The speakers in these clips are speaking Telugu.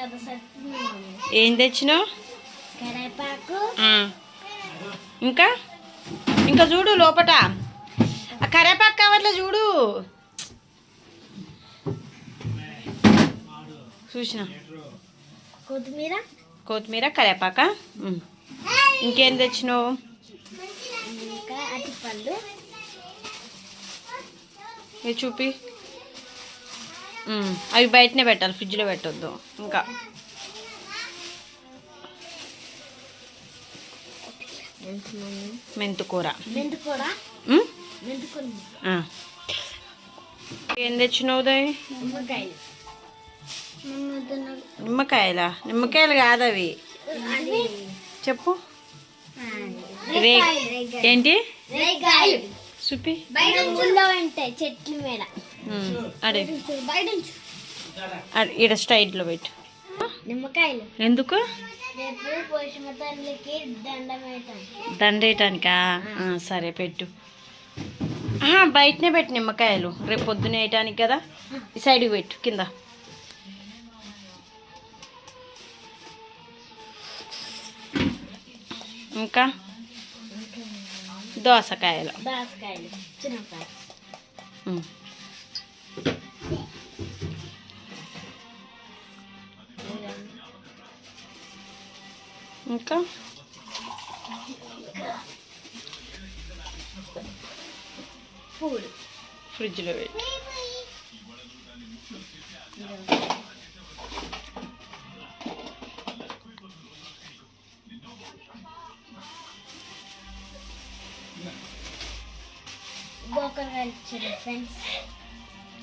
కదా సత్తుంది ఏం తెచ్చినావు. ఇంకా? ఇంకా చూడు లోపట. ఆ కరేపాకు కావట్లే చూడు. చూసిన. కొత్తిమీర. కొత్తిమీర కరేపాక. ఇంకేం తెచ్చినావు? చూపి. అవి బయటనే పెట్టాలి ఫ్రిడ్జ్లో పెట్టొద్దు. ఇంకా. మెంతుకూర. ఏం తెచ్చినావు దయ్ నిమ్మకాయలు. నిమ్మకాయలా? కాదు అవి. చెప్పు. ఏంటి? చూపి చెట్ల మీద. అడే ఉంచు. అడే, ఈడ స్టైట్లో పెట్టు. నిమ్మకాయలు. ఎందుకు? దండేయటానికా? సరే పెట్టు. బయటనే పెట్టు నిమ్మకాయలు. రేపు పొద్దున వేయటానికి కదా? ఈ సైడ్కి పెట్టు కింద. ఇంకా? దోసకాయలు. దాసకాయలు ఇంకా ఫ్రిడ్జ్లో పెట్టు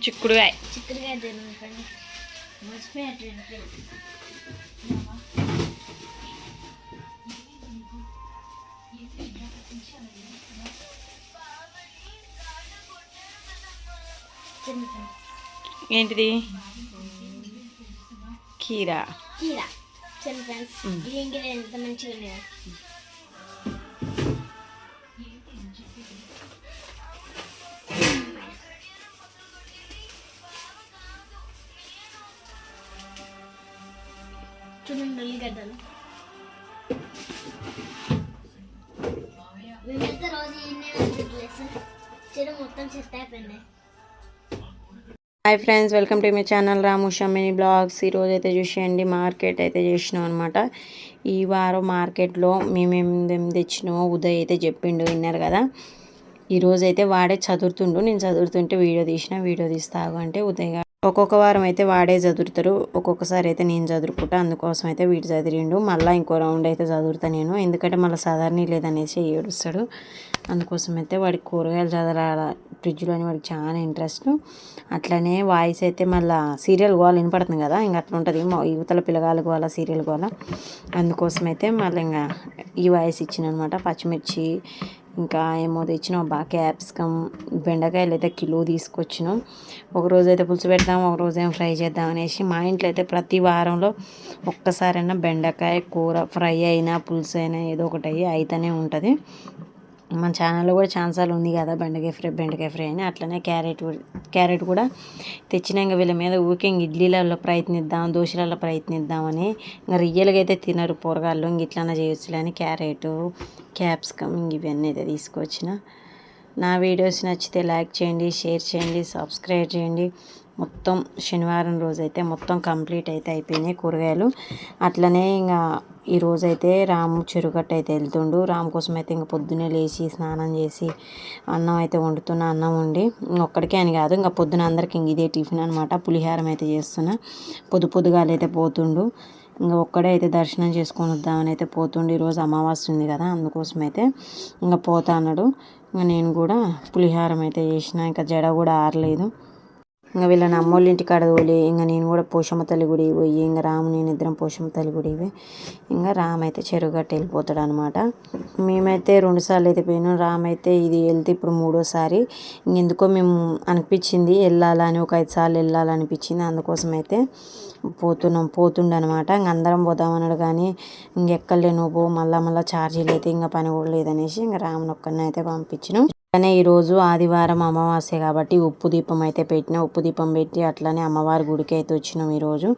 చిక్కుడుకాయ చిక్కుడుకాయ తిన్నాను ఫ్రెండ్స్ మర్చిపోయారు ఫ్రెండ్స్ ఏంటిది? కీరా. కీరా. చిన్న ఫ్రెండ్స్. ఈ ఇంగ్రీడియంట్ ఎంత మంచిగా ఉన్నాయి. చూడండి ఉల్లిగడ్డలు చెడు మొత్తం సెట్ అయిపోయింది. Hi friends welcome to my channel Ramu షమ్మిని blogs. ఈరోజు అయితే చూసేయండి మార్కెట్ అయితే చేసినాం అనమాట ఈ వారం మార్కెట్లో మేమేం తెచ్చినామో ఉదయ్ అయితే చెప్పిండు విన్నారు కదా. ఈరోజు అయితే వాడే చదువుతుండు నేను చదువుతుంటే వీడియో తీసిన వీడియో తీస్తాగు అంటే ఉదయ్ ఒక్కొక్క వారం అయితే వాడే చదువుతారు ఒక్కొక్కసారి అయితే నేను చదువుకుంటా అందుకోసం అయితే వీడు చదివిండు. మళ్ళీ ఇంకో రౌండ్ అయితే చదువుతా నేను. ఎందుకంటే మళ్ళీ సాధారణ లేదనేసి ఏడుస్తాడు. అందుకోసం అయితే వాడికి కూరగాయలు చదవాల ఫ్రిడ్జ్లోని వాడికి చాలా ఇంట్రెస్ట్. అట్లనే వాయిస్ అయితే మళ్ళీ సీరియల్ గోల వినపడుతుంది కదా. ఇంకా అట్లా ఉంటుంది. యువతల పిల్లగాలు గోల సీరియల్ గోల. అందుకోసం అయితే మళ్ళీ ఇంకా ఈ వాయిస్ ఇచ్చిన అనమాట పచ్చిమిర్చి ఇంకా ఏమో తెచ్చినాం బాగా క్యాప్సికమ్ బెండకాయలు అయితే కిలో తీసుకొచ్చినాం. ఒక రోజు అయితే పులుసు పెడదాం ఒక రోజు ఏమో ఫ్రై చేద్దాం అనేసి మా ఇంట్లో అయితే ప్రతి వారంలో ఒక్కసారైనా బెండకాయ కూర ఫ్రై అయినా పులుసు అయినా ఏదో ఒకటి అయ్యి అవుతూనే ఉంటుంది. మన ఛానల్లో కూడా ఛాన్సాలు ఉంది కదా బెండకాయ ఫ్రై బెండకాయ ఫ్రై అని. అట్లనే క్యారెట్ కూడా- క్యారెట్ కూడా తెచ్చినాక వీళ్ళ మీద ఊకే ఇడ్లీలలో ప్రయత్నిద్దాం దోశలలో ప్రయత్నిద్దామని ఇంకా రియల్గా అయితే తినరు కూరగాయలు ఇంక ఇట్లనే చేయొచ్చులే అని క్యారెట్ క్యాప్సికమ్ ఇంక ఇవన్నీ అయితే తీసుకొచ్చిన. నా వీడియోస్ నచ్చితే లైక్ చేయండి షేర్ చేయండి సబ్స్క్రైబ్ చేయండి. మొత్తం శనివారం రోజైతే మొత్తం కంప్లీట్ అయితే అయిపోయినాయి కూరగాయలు. అట్లనే ఇంకా ఈ రాము చెరుగట్టు అయితే వెళ్తుండు. రాము కోసం అయితే ఇంకా పొద్దున్నే లేచి స్నానం చేసి అన్నం అయితే వండుతున్నా అన్నం వండి ఒక్కడికే అని కాదు ఇంకా పొద్దున అందరికి ఇంక ఇదే టిఫిన్ అనమాట పులిహారం అయితే చేస్తున్నా. పొద్దు పొద్దుగాలు అయితే పోతుండు. ఇంకా ఒక్కడే అయితే దర్శనం చేసుకొని వద్దామని అయితే పోతుండే. ఈరోజు అమావాస్య ఉంది కదా అందుకోసం అయితే ఇంకా పోతా అన్నాడు. ఇంకా నేను కూడా పులిహారం అయితే చేసిన ఇంకా జడ కూడా ఆరలేదు. ఇంకా వీళ్ళని అమ్మోళ్ళ ఇంటి కాడ తోలి ఇంకా నేను కూడా పోషమ్మ తల్లి గుడి పోయి ఇంకా రాము నేను ఇద్దరం పోషమ్మ తల్లి గుడి పోయి ఇంకా రామ్ అయితే చెరుగట్టు వెళ్ళిపోతాడు అనమాట మేమైతే రెండుసార్లు అయితే పోయినాం. రామ్ అయితే ఇది వెళ్తే ఇప్పుడు మూడోసారి. ఇంకెందుకో మేము అనిపించింది వెళ్ళాలని ఒక ఐదు సార్లు వెళ్ళాలనిపించింది అందుకోసం అయితే పోతున్నాం పోతుండనమాట. ఇంక అందరం పోదామన్నాడు కానీ ఇంకెక్కలే నువ్వు పో మళ్ళా మళ్ళీ ఛార్జీలు అయితే ఇంకా పని కూడా లేదనేసి ఇంకా రాముని ఒక్కరిని అయితే పంపించినాం. అట్లనే ఈరోజు ఆదివారం అమావాస్య కాబట్టి ఉప్పు దీపం అయితే పెట్టిన ఉప్పు దీపం పెట్టి అట్లనే అమ్మవారి గుడికి అయితే వచ్చినాం ఈరోజు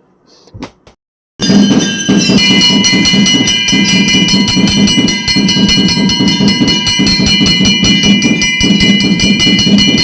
ఇంక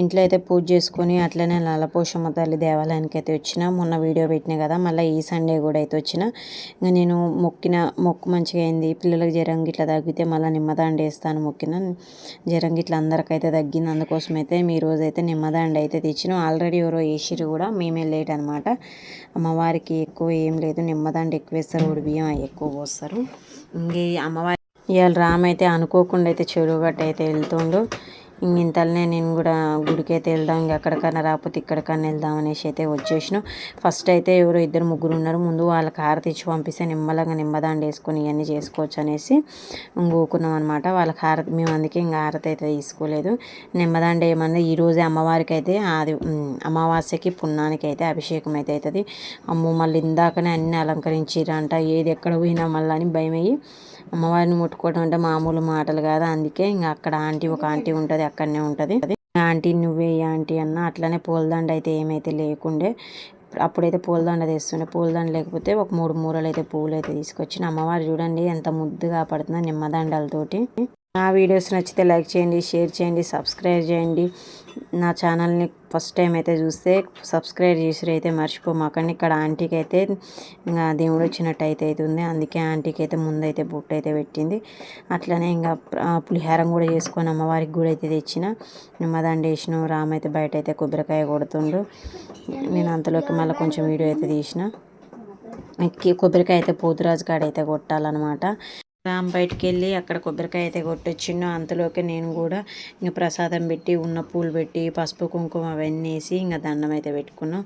ఇంట్లో అయితే పూజ చేసుకొని అట్లనే నల్లపోషమ్మ తల్లి దేవాలయానికి అయితే వచ్చిన. మొన్న వీడియో పెట్టిన కదా మళ్ళీ ఈ సండే కూడా అయితే వచ్చిన. ఇంకా నేను మొక్కిన మొక్కు మంచిగా అయింది. పిల్లలకు జ్వరం గిట్ల తగ్గితే మళ్ళీ నిమ్మదాండ వేస్తాను మొక్కిన. జ్వరం గిట్ల అందరికైతే తగ్గింది. అందుకోసం అయితే మీ రోజు అయితే నిమ్మదాండ అయితే తెచ్చిన. ఆల్రెడీ ఎవరో వేసిరు కూడా మేమే లేట్ అనమాట అమ్మవారికి ఎక్కువ ఏం లేదు. నిమ్మదండ ఎక్కువ వేస్తారు ఉడి బియ్యం ఎక్కువ పోస్తారు. ఇంక అమ్మవారి ఇవాళ రామ్ అయితే అనుకోకుండా అయితే చెరువు గట్ట అయితే వెళ్తుండు. ఇంతలోనే నేను కూడా గుడికి అయితే వెళ్దాం ఇంక ఎక్కడికన్నా రాకపోతే ఇక్కడికన్నా వెళ్దాం అనేసి అయితే వచ్చేసినాం. ఫస్ట్ అయితే ఎవరో ఇద్దరు ముగ్గురు ఉన్నారు. ముందు వాళ్ళకి హారతి ఇచ్చి పంపిస్తే నిమ్మలంగా నిమ్మదాండ వేసుకొని ఇవన్నీ చేసుకోవచ్చు అనేసి ఊకున్నాం అనమాట వాళ్ళకి హారతి మేము అందుకే ఇంకా హారతి అయితే తీసుకోలేదు. నిమ్మదాండ ఏమన్నా ఈరోజే అమ్మవారికి అయితే అది అమావాస్యకి పున్నానికి అయితే అభిషేకం అయితే అవుతుంది. అమ్మో మళ్ళీ ఇందాకనే అన్ని అలంకరించిరంట. ఏది ఎక్కడ పోయినా మళ్ళీ అని భయం అయ్యి అమ్మవారిని ముట్టుకోవడం అంటే మామూలు మాటలు కాదు. అందుకే ఇంకా అక్కడ ఆంటీ ఒక ఆంటీ ఉంటుంది అక్కడనే ఉంటుంది. ఆంటీ నువ్వే ఆంటీ అన్న అట్లనే పూలదండ అయితే ఏమైతే లేకుండే అప్పుడైతే పూలదండ తెస్తుండే. పూలదండ లేకపోతే ఒక మూడు మూరలు అయితే పూలు అయితే తీసుకొచ్చిన. అమ్మవారు చూడండి ఎంత ముద్దుగా పడుతుందో నిమ్మదండలతోటి నా వీడియోస్ నచ్చితే లైక్ చేయండి షేర్ చేయండి సబ్స్క్రైబ్ చేయండి. నా ఛానల్ని ఫస్ట్ టైం అయితే చూస్తే సబ్స్క్రైబ్ చేసిరు అయితే మర్చిపోమాకండి ఇక్కడ ఆంటీకి అయితే ఇంకా దేవుడు వచ్చినట్టు అయితే అవుతుంది అందుకే ఆంటీకి అయితే ముందైతే బొట్టు అయితే పెట్టింది. అట్లనే ఇంకా పులిహారం కూడా చేసుకొని అమ్మవారికి కూడా అయితే తెచ్చిన. నిమ్మదండ వేసిన రామ్ అయితే బయట అయితే కొబ్బరికాయ కొడుతుండు. నేను అంతలోకి మళ్ళీ కొంచెం వీడియో అయితే తీసిన. ఎక్కి కొబ్బరికాయ అయితే పోతురాజు కాడ అయితే కొట్టాలన్నమాట. రామ్ బయటికి వెళ్ళి అక్కడ కొబ్బరికాయ అయితే కొట్టొచ్చిండు. అంతలోకి నేను కూడా ఇంకా ప్రసాదం పెట్టి ఉన్న పూలు పెట్టి పసుపు కుంకుమ అవన్నీ వేసి ఇంకా దండం అయితే పెట్టుకున్నాం.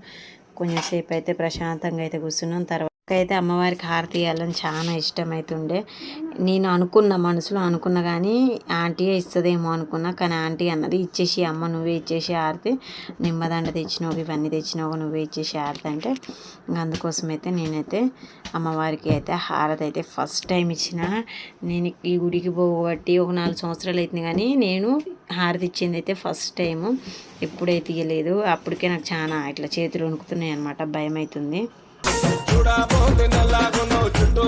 కొంచెంసేపు అయితే ప్రశాంతంగా అయితే కూర్చున్నాం. తర్వాత అయితే అమ్మవారికి హారతి ఇవ్వాలని చాలా ఇష్టం అవుతుండే నేను అనుకున్న మనసులో అనుకున్న కానీ ఆంటీ ఇస్తుందేమో అనుకున్నా కానీ ఆంటీ అన్నది ఇచ్చేసి అమ్మ నువ్వే ఇచ్చేసి హారతి. నిమ్మదండ తెచ్చినావు ఇవన్నీ తెచ్చినావు నువ్వే ఇచ్చేసి హారతి అంటే అందుకోసం అయితే నేనైతే అమ్మవారికి అయితే హారతి అయితే ఫస్ట్ టైం ఇచ్చిన. నేను ఈ గుడికి పోగొట్టి ఒక నాలుగు సంవత్సరాలు అవుతుంది కానీ నేను హారతి ఇచ్చింది అయితే ఫస్ట్ టైము ఎప్పుడైతే ఇవ్వలేదు అప్పటికే నాకు చాలా ఇట్లా చేతులు వణుకుతున్నాయి అనమాట భయం అవుతుంది చూడబోతే నల్లాగున్నావు చుట్టూ